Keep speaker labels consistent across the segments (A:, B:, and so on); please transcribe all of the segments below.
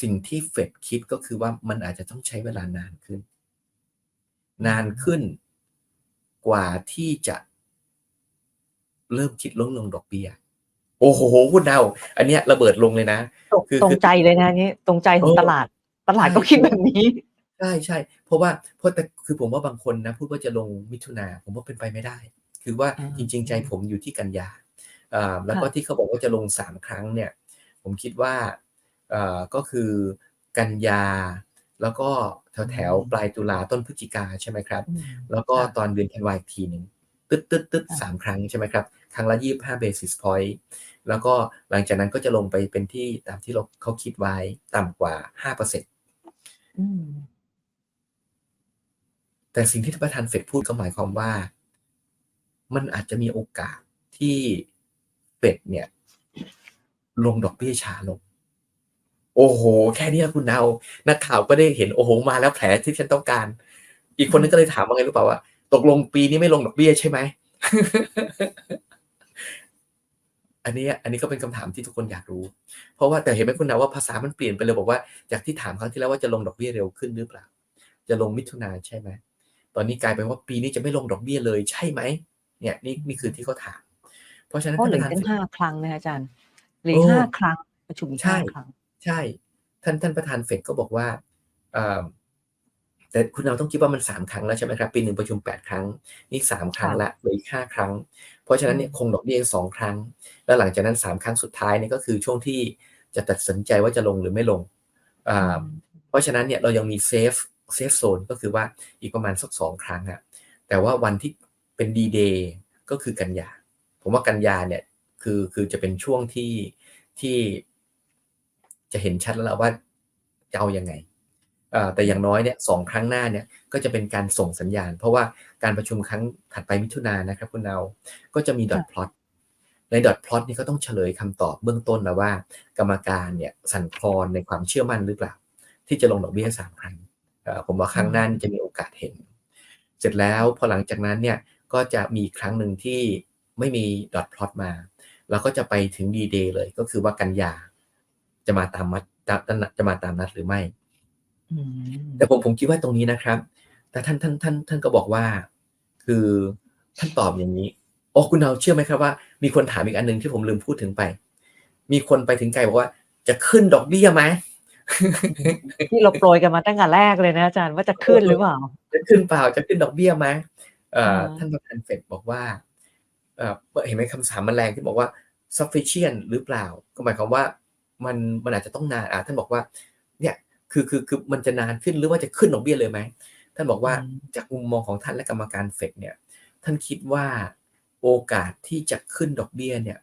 A: สิ่งที่เฟดคิดก็คือว่ามันอาจจะต้องใช้เวลานานขึ้น นาน
B: อืม
A: ขึ้นกว่าที่จะเริ่มคิดลดลงดอกเบี้ย โอ้โฮคุณดาวอันเนี้ยระเบิดลงเลยนะ
B: ตรง
A: คือ
B: ตรง
A: คือ
B: ใจเลยนะอันนี้ตรงใจข
A: เอ
B: อง
A: อ
B: ตลาด ตลาด
A: ใช่
B: ก็คิด
A: ๆ
B: แบบนี้
A: ใช่ๆเพราะว่าเพราะแต่คือผมว่าบางคนนะพูดว่าจะลงมิถุนาผมว่าเป็นไปไม่ได้ คือว่า
B: อา
A: จริง ๆ ใจผมอยู่ที่กันยาอ่าแล้ว
B: ค่
A: ก็ะที่เขาบอกว่าจะลง3ครั้งเนี่ย ผมคิดว่าอ่า ก็คือกันยา แล้วก็
B: อื
A: แถวๆป
B: ม
A: ลายตุลาต้นพฤศจิกาใช่ไหมครับ
B: อืม
A: แล้วก็
B: ค่ะ
A: ตอนเดือนธันวาอีกทีหนึ่งตึ๊ดๆ
B: ค่ะ
A: ๆ3ครั้งใช่ไหมครับ ครั้งละ25 basis point แล้วก็หลังจากนั้นก็จะลงไปเป็นที่ตามที่เราเขาคิดไว้ต่ำกว่า5%
B: อืม
A: แต่สิ่งที่ท่านประธานเฟดพูดก็หมายความว่า มันอาจจะมีโอกาสที่เฟดเนี่ย ลงดอกเบี้ยช้าลง โอ้โฮแค่เนี้ยคุณดาวนักข่าวก็ได้เห็นโอ้โฮมาแล้วแผลที่ฉันต้องการ อีก
B: อื
A: คนหนึง
B: ม
A: ก็เลยถามว่าไงรู้เปล่าว่า ตกลงปีนี้ไม่ลงดอกเบี้ยใช่ไหมอันเนี้ยอันนี้ก็เป็นคำถามที่ทุกคนอยากรู้ เพราะว่าแต่เห็นไหมคุณดาวว่าภาษามันเปลี่ยนไปเลยบอกว่าจากที่ถามครั้งที่แล้วว่าจะลงดอกเบี้ยเร็วขึ้นหรือเปล่า จะลงมิถุนาใช่ไหมตอนนี้กลายเป็นว่าปีนี้จะไม่ลงดอกเบี้ยเลยใช่ไหมเนี่ยนี่นี่คือที่เขาถาม เพราะฉะนั้
B: เพ
A: น
B: ราะ
A: ท่าน
B: เห
A: ป
B: ลื
A: ระ
B: อ
A: ธาน
B: อีกตั้ง
A: เฟด
B: 5ครั้งนะคะอาจารย์เหลือ
A: เอ
B: อีก
A: อ
B: 5ครั้งประชุมอีก
A: ใช่
B: 5ครั้ง
A: ใช่ ท่านท่านประธานเฟดก็บอกว่าอ่าแต่คุณดาวต้องคิดว่ามัน 3 ครั้งแล้วใช่ไหมครับ ปีหนึ่งประชุม 8 ครั้ง นี่ 3ค
B: ค
A: รั้่ะงแล้วเหลืออีก5ครั้ง เพราะฉะ
B: อื
A: นั้นเนี่ย
B: ม
A: คงดอกเบี้ยอีก2ครั้ง แล้วหลังจากนั้น 3 ครั้งสุดท้ายเนี่ยก็คือช่วงที่จะตัดสินใจว่าจะลงหรือไม่ลงอ่
B: อืาม
A: เพราะฉะนั้นเนี่ยเรายังมีเซฟเซฟโซนก็คือว่าอีกประมาณสัก2ครั้งอะแต่ว่าวันที่เป็น D-Day ก็คือกันยา ผมว่ากันยาเนี่ยคือคือจะเป็นช่วงที่ที่ จะเห็นชัดแล้วล่ะว่าจะเอายังไงอ่าแต่
B: อื
A: อย่ามงน้อยเนี่ย2ครั้งหน้าเนี่ยก็จะเป็นการส่งสัญญาณ เพราะว่าการประชุมครั้งถัดไปมิถุนายนนะครับคุณดาวก็จะมี
B: ค่ะ
A: dot plot ใน dot plot นี่ก็ต้องเฉลยคำตอบเบื้องต้นแล้วว่า กรรมการเนี่ยสั่นคลอนในความเชื่อมั่นหรือเปล่า ที่จะลงดอกเบี้ย3ครั้งเอ่อผมว่าค
B: อื
A: รั้งหน้านี่
B: ม
A: จะมีโอกาสเห็น เสร็จแล้วพอหลังจากนั้นเนี่ยก็จะมีอีกครั้งหนึ่งที่ไม่มี dot plot มา แล้วก็จะไปถึง D-Day เลยก็คือว่ากันยา จะมาตามมัดตตจะมาตามนัดหรือไม่
B: อื
A: แต่
B: ม
A: ผมผมคิดว่าตรงนี้นะครับ แต่ท่านท่านท่านท่านก็บอกว่า คือท่านตอบอย่างงี้อ๋อคุณดาวเชื่อไหมครับว่า มีคนถามอีกอันหนึ่งที่ผมลืมพูดถึงไป มีคนไปถึงไกลบอกว่า"จะขึ้นดอกเบี้ยไหม?"
B: อืมที่เราโปรยกันมาตั้งแต่แรกเลยนะอาจารย์ว่าจะ
A: เอ
B: ขึ้น
A: อ
B: หรือเปล่า?
A: จะขึ้นเปล่าจะขึ้นดอกเบี้ยไหมเอ่
B: อะ
A: อ
B: ฮะ
A: ท่านประธานเฟดบอกว่าเอ่อเห็นไหมคำถามมันแรงที่บอกว่า sufficient หรือเปล่า ก็หมายความว่า มันมันอาจจะต้องนานอ่าท่านบอกว่าเนี่ยคือคือคือมันจะนานขึ้นหรือว่าจะขึ้นดอกเบี้ยเลยไหมท่านบอก
B: อื
A: ว่า
B: ม
A: จากมุมมองของท่านและกรรมการเฟดเนี่ย ท่านคิดว่าโอกาสที่จะขึ้นดอกเบี้ยเนี่ย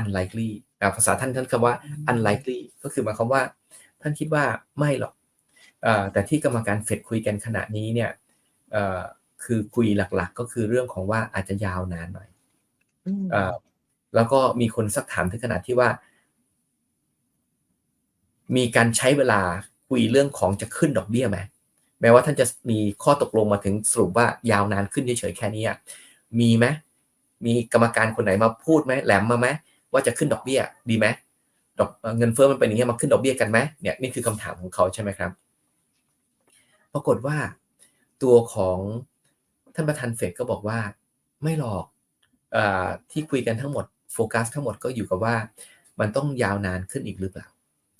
A: unlikely อ่าภาษาท่านท่านคำว่า
B: อืม
A: unlikely ก็คือหมายความว่า ท่านคิดว่าไม่หรอกอ่าแต่ที่กรรมการเฟดคุยกันขณะนี้เนี่ยเอ่อคือคุยหลักๆ ก็คือเรื่องของว่าอาจจะยาวนานหน่อย
B: อืม
A: อ่าแล้วก็มีคนซักถามถึงขนาดที่ว่า มีการใช้เวลาคุยเรื่องของจะขึ้นดอกเบี้ยไหมแม้ว่าท่านจะมีข้อตกลงมาถึงสรุปว่ายาวนานขึ้นเฉยๆแค่นี้มีไหมมีกรรมการคนไหนมาพูดไหมแหลมมาไหมว่าจะขึ้นดอกเบี้ยดีไหมดอกเงินเฟ้อมันเป็นอย่างเงี้ยมาขึ้นดอกเบี้ยกันไหมเนี่ยนี่คือคำถามของเขาใช่ไหมครับ ปรากฏว่าตัวของท่านประธานเฟดก็บอกว่าไม่หรอกอที่คุยกันทั้งหมดโฟกัสทั้งหมดก็อยู่กับว่า มันต้องยาวนานขึ้นอีกหรือเปล่า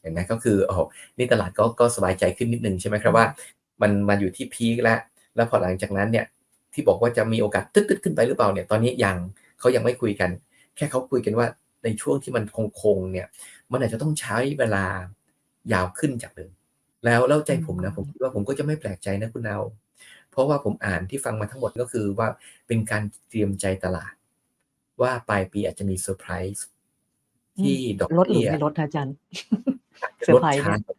A: เห็นไหมก็คือโอ้โฮนี่ตลาดก็ก็สบายใจขึ้นนิดหนึ่งใช่ไหมค
B: อื
A: รับว่า
B: ม
A: มันมาอยู่ที่พีกแล้วแล้วพอหลังจากนั้นเนี่ยที่บอกว่าจะมีโอกาสตึ๊ดๆขึ้นไปหรือเปล่าเนี่ยตอนนี้ยังเขายังไม่คุยกัน แค่เขาคุยกันว่าในช่วงที่มันคงๆเนี่ย มันอาจจะต้องใช้เวลายาวขึ้นจากเดิมแล้วแล้วใจ
B: อื
A: ผมนะผม
B: ม
A: คิดว่าผมก็จะไม่แปลกใจนะคุณดาวเพราะว่าผมอ่านที่ฟังมาทั้งหมดก็คือว่าเป็นการเตรียมใจตลาด ว่าปลายปีอาจจะมีเซอร์ไพรส์
B: อื
A: ที่
B: ม
A: ดอก
B: ลดห
A: เบ
B: รืี้อยไม่ลดคะอาจารย์
A: อาจจะ
B: เซอ
A: ล
B: ร์
A: ด
B: ไพรส์
A: ช้า
B: เนี่ย
A: กว่า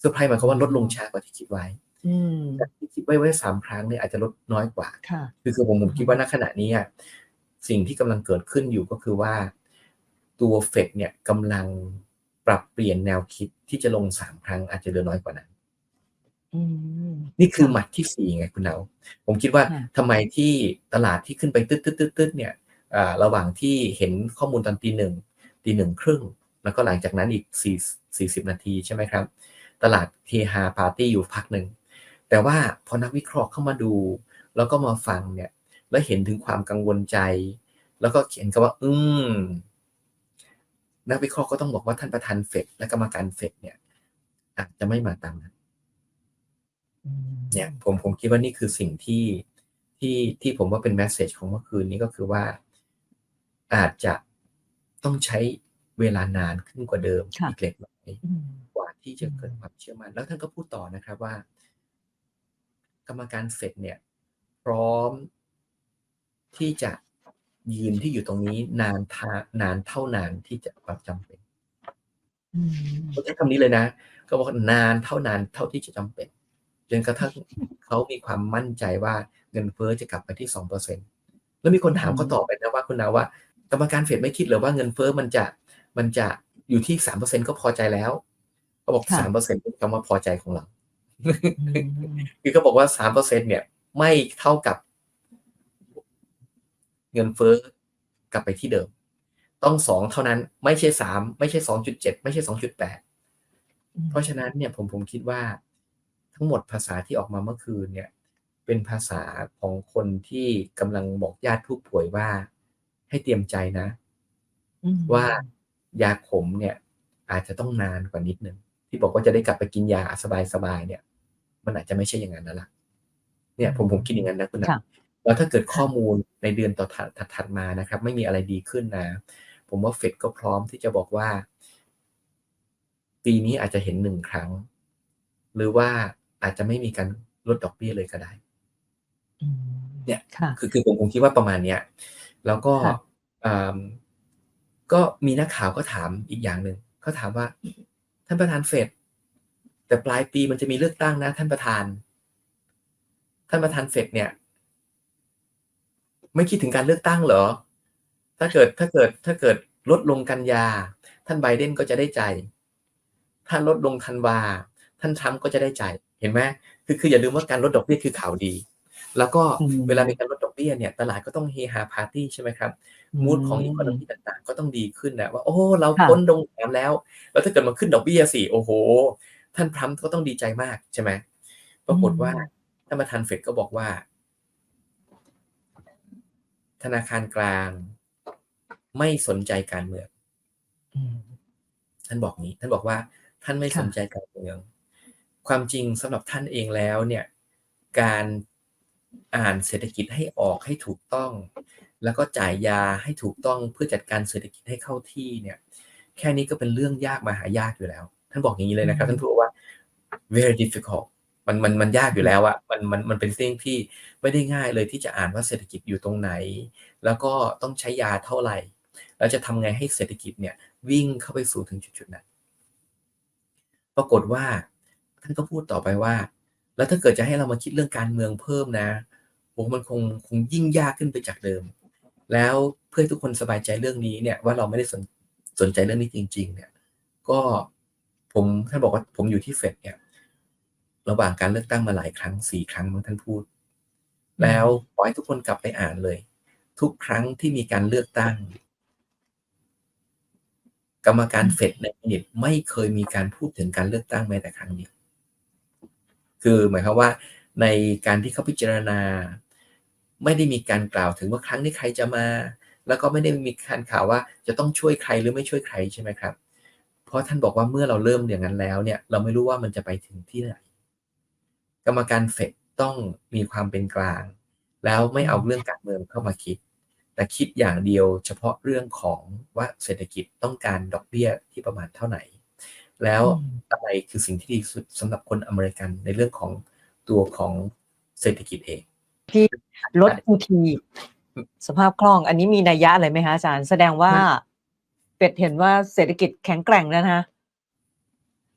A: เซอร์ไพรส์หมายความว่าลดลง
B: อ๋อ
A: ช้ากว่าที่คิดไว้
B: อืม
A: จากที่คิดไว้ไว้3ครั้งเนี่ยอาจจะลดน้อยกว่า
B: ค่ะ
A: คือคือผมผ
B: อื
A: ม
B: อ
A: คิ
B: ฮึ
A: ดว่าณขณะนี้อะสิ่งที่กำลังเกิดขึ้นอยู่ก็คือว่า ตัวเฟดเนี่ยกำลังปรับเปลี่ยนแนวคิดที่จะลง3ครั้งอาจจะเหลือน้อยกว่านั้น
B: อืม
A: นี่คื
B: ค่
A: อหมัะดที่4ไงคุณดาวผมคิดว่า
B: ค่ะ
A: ทำไมที่ตลาดที่ขึ้นไปตึ๊ดๆๆๆเนี่ยอ่าระหว่างที่เห็นข้อมูลตอนตี1ตี1ครึ่ง แล้วก็หลังจากนั้นอีก4 40 นาทีใช่ไหมครับ ตลาดเฮฮาปาร์ตี้อยู่พักหนึ่ง แต่ว่าพอนักวิเคราะห์เข้ามาดู แล้วก็มาฟังเนี่ย แล้วเห็นถึงความกังวลใจ แล้วก็เขียนคำว่า อืม นักวิเคราะห์ก็ต้องบอกว่าท่านประธานเฟดและกรรมการเฟดเนี่ยอาจจะไม่มาตามนั้น
B: อืม
A: เนี่ยผมผมคิดว่านี่คือสิ่งที่ที่ที่ผมว่าเป็นแมสเซจของเมื่อคืนนี้ก็คือว่า อาจจะต้องใช้เวลานานขึ้นกว่าเดิม
B: ค่ะ
A: อีกเล็กน้อย
B: อืม
A: กว่าที่จะ
B: อืม
A: เกิดความเชื่อมั่นแล้วท่านก็พูดต่อนะครับว่า กรรมการเฟดเนี่ย พร้อมที่จะยืนที่อยู่ตรงนี้นานทานานเท่านานที่จะความจำเป็น
B: อืม
A: เขาใช้คำนี้เลยนะเขาบอกว่านานเท่านานเท่าที่จะจำเป็นจนกระทั่งเขามีความมั่นใจว่าเงินเฟ้อจะกลับไปที่สองเปอร์เซ็นแล้วมีคนถามเขาต่อไปนะว่าคุณนาว่า กรรมการเฟดไม่คิดเหรือว่าเงินเฟ้อมันจะมันจะ อยู่ที่สามเปอร์เซ็นก็พอใจแล้วเขาบอก
B: ค่ะ
A: สามเปอร์เซ็นเป็นคำว่าพอใจของเรา
B: อืม
A: คือเขาบอกว่าสามเปอร์เซ็นเนี่ย ไม่เท่ากับ เงินเฟ้อกลับไปที่เดิม ต้องสองเท่านั้น ไม่ใช่สามไม่ใช่สองจุดเจ็ดไม่ใช่สองจุดแปดเพราะฉะนั้นเนี่ยผมผมคิดว่า ทั้งหมดภาษาที่ออกมาเมื่อคืนเนี่ย เป็นภาษาของคนที่กำลังบอกญาติผู้ป่วยว่า ให้เตรียมใจนะ
B: อืม
A: ว่า ยาขมเนี่ยอาจจะต้องนานกว่านิดนึงที่บอกว่าจะได้กลับไปกินยาสบายๆเนี่ย มันอาจจะไม่ใช่อย่างนั้นแล้วล่ะ เนี่ยผมผมคิดอย่างนั้นนะคุณนะ
B: ค่ะ
A: แล้วถ้าเกิดข้อมูลในเดือนต่อถัดถัดมานะครับ ไม่มีอะไรดีขึ้นนะ ผมว่าเฟดก็พร้อมที่จะบอกว่า ปีนี้อาจจะเห็นหนึ่งครั้ง หรือว่าอาจจะไม่มีการลดดอกเบี้ยเลยก็ได้
B: อืม
A: เนี่ย
B: ค่ะ
A: คือคือผมผมคิดว่าประมาณเนี้ยแล้วก็
B: ค่ะ
A: อ่า ก็มีนักข่าวก็ถามอีกอย่างหนึ่งเขาถามว่า ท่านประธานเฟดแต่ปลายปีมันจะมีเลือกตั้งนะ ท่านประธาน ท่านประธานเฟดเนี่ย ไม่คิดถึงการเลือกตั้งเหรอ ถ้าเกิดถ้าเกิดถ้าเกิดลดลงกันยา ท่านไบเดนก็จะได้ใจ ถ้าลดลงธันวา ท่านทรัมป์ก็จะได้ใจ เห็นไหมคือคืออย่าลืมว่าการลดดอกเบี้ยคือข่าวดี แล้วก็
B: อืม
A: เวลามีการลด ดอกเบี้ยเนี่ยตลาดก็ต้องเฮฮาปาร์ตี้ใช่ไหมครับมูดของอีโคโนมีต่างๆ ก็ต้องดีขึ้นนะว่าโอ้เรา
B: ค่ะ
A: พ้นดงน้ำแล้ว แล้วถ้าเกิดมันขึ้นดอกเบี้ยสิโอ้โห ท่านทรัมป์ก็ต้องดีใจมากใช่ไหมปรากฏว่าท่านประธานเฟดก็บอกว่า ธนาคารกลาง ไม่สนใจการเมือง
B: อืม
A: ท่านบอกนี้ ท่านบอกว่า ท่านไม่
B: ค่ะ
A: สนใจการเมือง ความจริงสำหรับท่านเองแล้วเนี่ย การ อ่านเศรษฐกิจให้ออกให้ถูกต้อง แล้วก็จ่ายยาให้ถูกต้องเพื่อจัดการเศรษฐกิจให้เข้าที่เนี่ย แค่นี้ก็เป็นเรื่องยากมหายากอยู่แล้ว ท่านบอกอย่างนี้เลยนะครับ ท่านพูดว่า very difficult มันมันมันยากอยู่แล้วอะมันมันมันเป็นเรื่องที่ไม่ได้ง่ายเลยที่จะอ่านว่าเศรษฐกิจอยู่ตรงไหน แล้วก็ต้องใช้ยาเท่าไหร่ แล้วจะทำไงให้เศรษฐกิจเนี่ย วิ่งเข้าไปสู่ถึงจุดๆนั้น ปรากฏว่าท่านก็พูดต่อไปว่า แล้วถ้าเกิดจะให้เรามาคิดเรื่องการเมืองเพิ่มนะ โอ้มันคงคงยิ่งยากขึ้นไปจากเดิม แล้วเพื่อทุกคนสบายใจเรื่องนี้เนี่ยว่าเราไม่ได้สนสนใจเรื่องนี้จริง ๆ เนี่ย ก็ผมท่านบอกว่าผมอยู่ที่เฟดเนี่ยระหว่างการเลือกตั้งมาหลายครั้งสี่ครั้งมั้งท่านพูด แล้วขอให้ทุกคนกลับไปอ่านเลย ทุกครั้งที่มีการเลือกตั้ง กรรมการเฟดในมินิตไม่เคยมีการพูดถึงการเลือกตั้งแม้แต่ครั้งเดียวคือหมายความว่าในการที่เขาพิจารณา ไม่ได้มีการกล่าวถึงว่าครั้งนี้ใครจะมา แล้วก็ไม่ได้มีการข่าวว่าจะต้องช่วยใครหรือไม่ช่วยใครใช่ไหมครับ เพราะท่านบอกว่าเมื่อเราเริ่มอย่างนั้นแล้วเนี่ยเราไม่รู้ว่ามันจะไปถึงที่ไหน กรรมการเฟดต้องมีความเป็นกลาง แล้วไม่เอาเรื่องการเมืองเข้ามาคิด แต่คิดอย่างเดียวเฉพาะเรื่องของว่าเศรษฐกิจต้องการดอกเบี้ยที่ประมาณเท่าไหร่แล้ว
B: อะ
A: ไรคือสิ่งที่ดีสุดสำหรับคนอเมริกันในเรื่องของตัวของเศรษฐกิจเอง
B: ลด QT สภาพคล่อง อันนี้มีนัยยะอะไรไหมคะอาจารย์ แสดงว่าเป็ดเห็นว่าเศรษฐกิจแข็งแกร่งแล้วนะคะ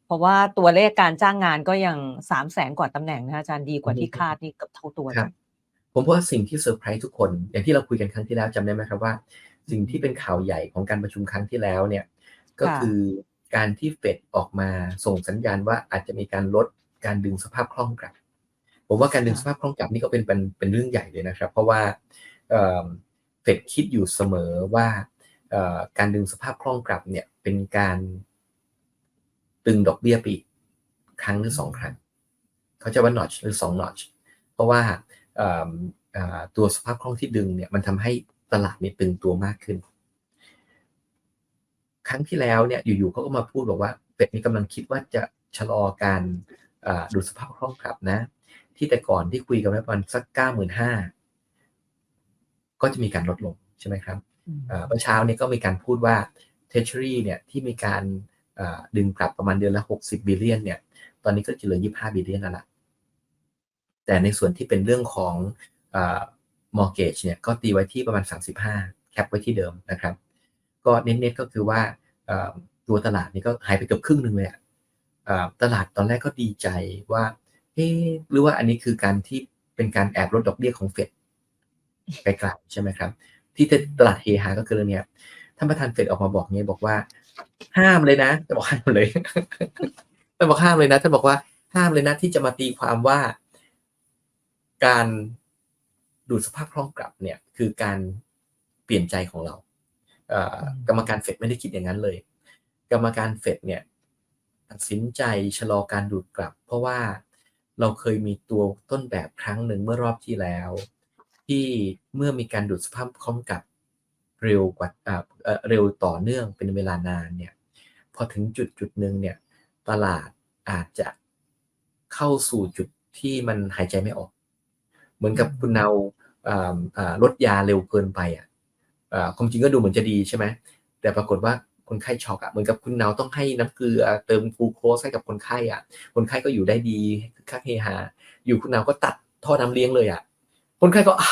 B: เพราะว่าตัวเลขการจ้างงานก็ยังสามแสนกว่าตำแหน่งนะคะอาจารย์ดีกว่าที่คาดนี่เกับเท่าตัว
A: ครับผมว่าสิ่งที่เซอร์ไพรส์ทุกคน อย่างที่เราคุยกันครั้งที่แล้วจำได้ไหมครับว่า สิ่งที่เป็นข่าวใหญ่ของการประชุมครั้งที่แล้วเนี่ย ก็คือการที่เฟดออกมาส่งสัญญาณว่าอาจจะมีการลดการดึงสภาพคล่องกลับ ผมว่าการดึงสภาพคล่องกลับนี่ก็เป็นเป็นเป็นเรื่องใหญ่เลยนะครับ เพราะว่าเอ่อเฟดคิดอยู่เสมอว่าเอ่อการดึงสภาพคล่องกลับเนี่ยเป็นการตึงดอกเบี้ยไปอีกครั้งหรือสองครั้งเขาจะว่า notch หรือสอง notch เพราะว่าเอ่อเอ่อตัวสภาพคล่องที่ดึงเนี่ยมันทำให้ตลาดเนี่ยตึงตัวมากขึ้น ครั้งที่แล้วเนี่ยอยู่ๆเขาก็มาพูดบอกว่าเฟดนี่กำลังคิดว่าจะชะลอการอ่าดูดสภาพคล่องกลับนะ ที่แต่ก่อนที่คุยกันไว้ประมาณสักเก้าหมื่นห้าก็จะมีการลดลงใช่ไหมครับ
B: อืม
A: เอ่อเมื่อเช้าเนี่ยก็มีการพูดว่า Treasury เนี่ยที่มีการเอ่อดึงกลับประมาณเดือนละ 60 บิลเลียนเนี่ย ตอนนี้ก็จะเหลือ 25 บิลเลียนแล้วล่ะ แต่ในส่วนที่เป็นเรื่องของเอ่อ mortgage เนี่ยก็ตีไว้ที่ประมาณ 35 แคปไว้ที่เดิมนะครับ ก็เน้นๆก็คือว่าเอ่อตัวตลาดนี่ก็หายไปเกือบครึ่งหนึ่งเลยอะเอ่อตลาดตอนแรกก็ดีใจว่า เอ๊ะหรือว่าอันนี้คือการที่เป็นการแอบลดดอกเบี้ยของเฟดไกลๆใช่ไหมครับ ที่ตลาดเฮฮาก็คือเรื่องเนี้ยท่านประธานเฟดออกมาบอกเงี้ยบอกว่า ห้ามเลยนะจะบอกห้ามเลยท่านบอกห้ามเลยนะท่านบอกว่าห้ามเลยนะที่จะมาตีความว่า การดูดสภาพคล่องกลับเนี่ย คือการเปลี่ยนใจของเราเอ่อกรรมการเฟดไม่ได้คิดอย่างนั้นเลย กรรมการเฟดเนี่ยตัดสินใจชะลอการดูดกลับ เพราะว่า เราเคยมีตัวต้นแบบครั้งหนึ่งเมื่อรอบที่แล้ว ที่เมื่อมีการดูดสภาพคล่องกลับเร็วกว่าอ่าเอ่อเร็วต่อเนื่องเป็นเวลานานเนี่ยพอถึงจุดจุดหนึ่งเนี่ยตลาดอาจจะเข้าสู่จุดที่มันหายใจไม่ออก เหมือนกับคุณเนาอ่าอ่าลดยาเร็วเกินไปอะอ่าความจริงก็ดูเหมือนจะดีใช่ไหมแต่ปรากฏว่า คนไข้ช็อกอะเหมือนกับคุณเนาต้องให้น้ำเกลือเติมกลูโคสให้กับคนไข้อะ คนไข้ก็อยู่ได้ดีคึกคักเฮฮาอยู่คุณเนาก็ตัดท่อน้ำเลี้ยงเลยอะ คนไข้ก็อะ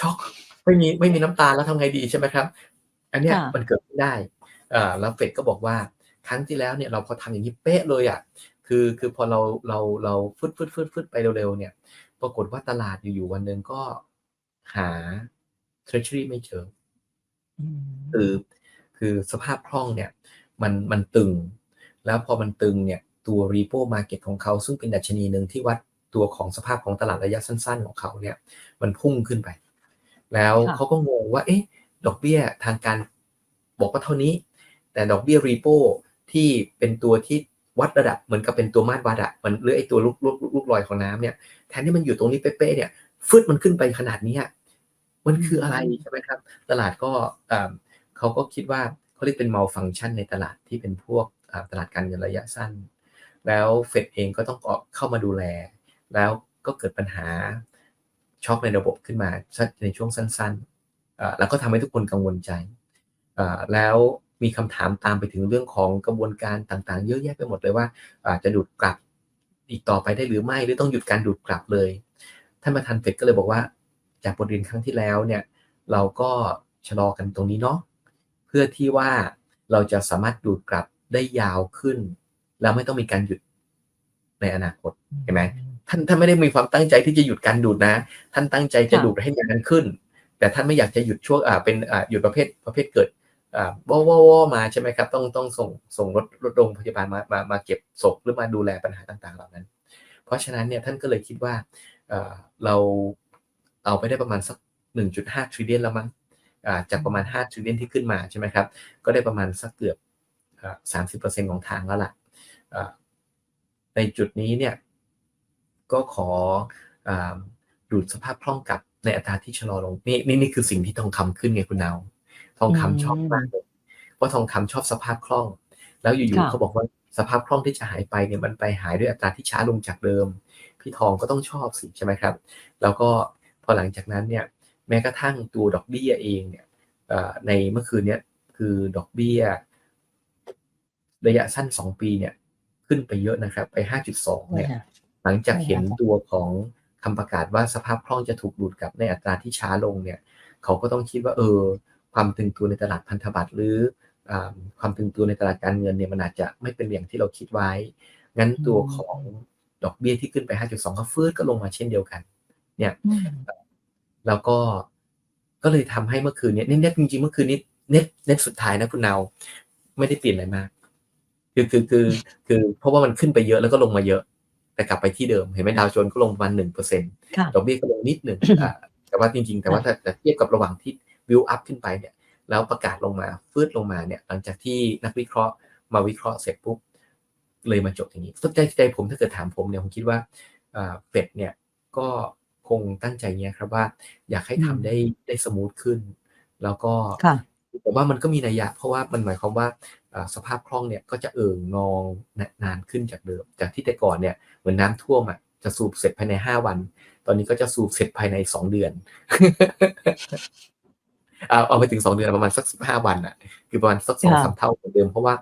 A: ช็อกไม่มีไม่มีน้ำตาแล้วทำไงดีใช่ไหมครับ อันเนี้ย
B: ค่ะ
A: มันเกิดขึ้นได้อ่าแล้วเฟดก็บอกว่าครั้งที่แล้วเนี่ยเราพอทำอย่างนี้เป๊ะเลยอะคือคือพอเราเราเราฟึดฟึดฟึดฟึดไปเร็วๆเนี่ยปรากฏว่าตลาดอยู่ๆวันหนึ่งก็หา treasury ไม่เจอ
B: อืม
A: คือ คือสภาพคล่องเนี่ยมันมันตึง แล้วพอมันตึงเนี่ยตัว repo market ของเขาซึ่งเป็นดัชนีหนึ่งที่วัดตัวของสภาพของตลาดระยะสั้น ๆ ของเขาเนี่ยมันพุ่งขึ้นไป แล้ว
B: ค่ะ
A: เขาก็งงว่าเอ๊ะดอกเบี้ยทางการบอกว่าเท่านี้ แต่ดอกเบี้ย repo ที่เป็นตัวที่วัดระดับเหมือนกับเป็นตัวมาตรวัดอะมันหรือไอ้ตัวลูกลูกลูกลอยของน้ำเนี่ยแทนที่มันอยู่ตรงนี้เป๊ะๆเนี่ยฟึดมันขึ้นไปขนาดนี้อะมันคืออะไรใช่ไหมครับ ตลาดก็อ่า เขาก็คิดว่าเขาเรียกเป็น malfunction ในตลาดที่เป็นพวกตลาดการเงินระยะสั้น แล้วเฟดเองก็ต้องเข้ามาดูแล แล้วก็เกิดปัญหาช็อคในระบบขึ้นมาในช่วงสั้นๆ แล้วก็ทำให้ทุกคนกังวลใจ แล้วมีคำถามตามไปถึงเรื่องของกระบวนการต่างๆ เยอะแยะไปหมดเลยว่าจะดูดกลับอีกต่อไปได้หรือไม่ หรือต้องหยุดการดูดกลับเลย ท่านประธานเฟดก็เลยบอกว่า จากบทเรียนครั้งที่แล้วเนี่ย เราก็ชะลอกันตรงนี้เนาะ พื่อที่ว่าเราจะสามารถดูดกลับได้ยาวขึ้น แล้วไม่ต้องมีการหยุดในอนาคตเห็นไหมท่านท่านไม่ได้มีความตั้งใจที่จะหยุดการดูดนะ ท่านตั้งใจจะ
B: ค่ะ
A: ดูดให้นานขึ้น แต่ท่านไม่อยากจะหยุดช่วงอ่าเป็นอ่าหยุดประเภทประเภทเกิดอ่าว่อว่อว่อมาใช่ไหมครับ ต้องต้องส่งส่งรถรถโรงพยาบาลมามามาเก็บศพหรือมาดูแลปัญหาต่างๆ เหล่านั้น เพราะฉะนั้นเนี่ยท่านก็เลยคิดว่าเอ่อเราเอาไปได้ประมาณสัก 1.5 trillion แล้วมั้งอ่า จากประมาณ5 trillion ที่ขึ้นมาใช่ไหมครับ ก็ได้ประมาณสักเกือบสามสิบเปอร์เซ็นของทางแล้วล่ะอ่าในจุดนี้เนี่ย ก็ขออาดูดสภาพคล่องกลับในอัตราที่ชะลอลง นี่นี่นี่คือสิ่งที่ทองคำขึ้นไงคุณนาวทองคำชอบมากเลยเพราะทองคำชอบสภาพคล่อง แล้วอยู่ๆ
B: ค่ะ
A: เขาบอกว่าสภาพคล่องที่จะหายไปเนี่ยมันไปหายด้วยอัตราที่ช้าลงจากเดิม พี่ทองก็ต้องชอบสิใช่ไหมครับ แล้วก็พอหลังจากนั้นเนี่ย แม้กระทั่งตัวดอกเบี้ยเองเนี่ยในเมื่อคืนนี้คือดอกเบี้ย ระยะสั้น 2 ปีเนี่ยขึ้นไปเยอะนะครับไป 5.2เนี่ยหลังจากเห็นตัวของคำประกาศว่าสภาพคล่องจะถูกดูดกลับในอัตราที่ช้าลงเนี่ยเขาก็ต้องคิดว่าเออความตึงตัวในตลาดพันธบัตรหรืออความตึงตัวในตลาดการเงินเนี่ยมันอาจจะไม่เป็นอย่างที่เราคิดไว้ งั้นตัวของดอกเบี้ยที่ขึ้นไป 5.2 ก็ฟื้นก็ลงมาเช่นเดียวกัน เนี่ย แล้วก็ก็เลยทำให้เมื่อคืนเนี้เน็ตจริงๆเมื่อคืนนี้เน็ตเน็ตสุดท้ายนะคุณนาวไม่ได้เปลี่ยนอะไรมาก คือคือคือคือเพราะว่ามันขึ้นไปเยอะแล้วก็ลงมาเยอะ แต่กลับไปที่เดิมเห็นไหมดาวโจนส์ก็ลงประมาณหนึ่งเปอร์เซ็นต์
B: ค่ะ
A: ดอกเบี้ยก็ลงนิดหนึ่งอ่าแต่ว่าจริง ๆ แต่ว่าถ้าแต่เทียบกับระหว่างที่วิวอัพขึ้นไปเนี่ย แล้วประกาศลงมาฟืดลงมาเนี่ย หลังจากที่นักวิเคราะห์มาวิเคราะห์เสร็จปุ๊บเลยมาจบอย่างนี้สนใจใจผมถ้าเกิดถามผมเนี่ยผมคิดว่าเฟดเนี่ยก็ คงตั้งใจเนี้ยครับว่า อยากให้ทำได้ ได้สมูทขึ้น แล้วก็
B: ค่ะ
A: ผมว่ามันก็มีนัยยะ เพราะว่ามันหมายความว่า อ่า สภาพคล่องเนี่ยก็จะเอ่งนองนานขึ้นจากเดิม จากที่แต่ก่อนเนี่ยเหมือนน้ำท่วมอะจะสูบเสร็จภายใน 5 วัน ตอนนี้ก็จะสูบเสร็จภายใน 2 เดือน เอา เอาไปถึง 2 เดือน ประมาณสัก 15 วันอะ คือประมาณสักสองสามเท่าของเดิม เพราะว่า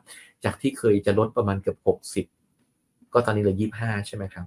A: จากที่เคยจะลดประมาณเกือบ 60 ก็ตอนนี้เหลือ 25 ใช่ไหมครับ